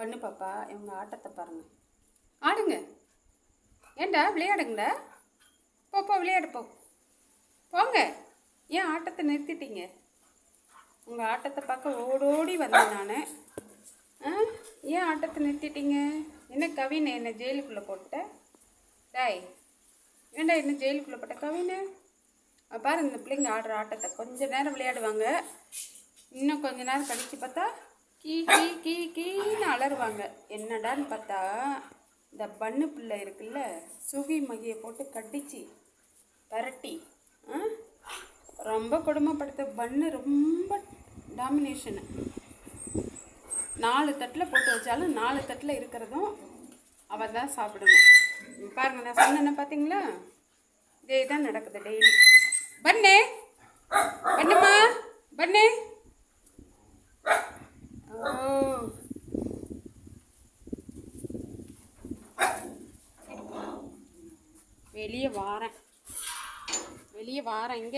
பண்ணு பாப்பா இவங்க ஆட்டத்தை பாருங்க. ஆடுங்க. ஏண்டா விளையாடுங்கடா போ போ விளையாடு போ. போங்க. ஏன் ஆட்டத்தை நிறுத்திட்டீங்க? உங்கள் ஆட்டத்தை பார்க்க ஓடோடி வந்தேன் நான். ஆ? ஏன் ஆட்டத்தை நிறுத்திட்டீங்க? என்ன கவினை என்னை ஜெயிலுக்குள்ளே போட்ட டாய் ஏண்டா என்ன ஜெயிலுக்குள்ளே போட்ட கவினை? பாருங்க பாரு இந்த பிள்ளைங்க ஆடுற ஆட்டத்தை. கொஞ்ச நேரம் விளையாடுவாங்க. இன்னும் கொஞ்ச நேரம் கழிச்சு பார்த்தா கீ கீ கீ கீ. அலறுவாங்க என்னடான்னு பார்த்தா இந்த பண்ணு பிள்ளை இருக்குல்ல சுகி மகியை போட்டு கடிச்சு பரட்டி ஆ? ரொம்ப கொடுமைப்படுத்த பண்ணு ரொம்ப டாமினேஷனு நாலு தட்டில் போட்டு வச்சாலும் நாலு தட்டில் இருக்கிறதும் அவள் தான் சாப்பிடணும். இங்க பாருங்க நான் சொன்னேன்னு பார்த்தீங்களா? இதே தான் நடக்குது டெய்லி பண்ணே! வெளியே வாரேன். வெளியே வாரேன். இங்கே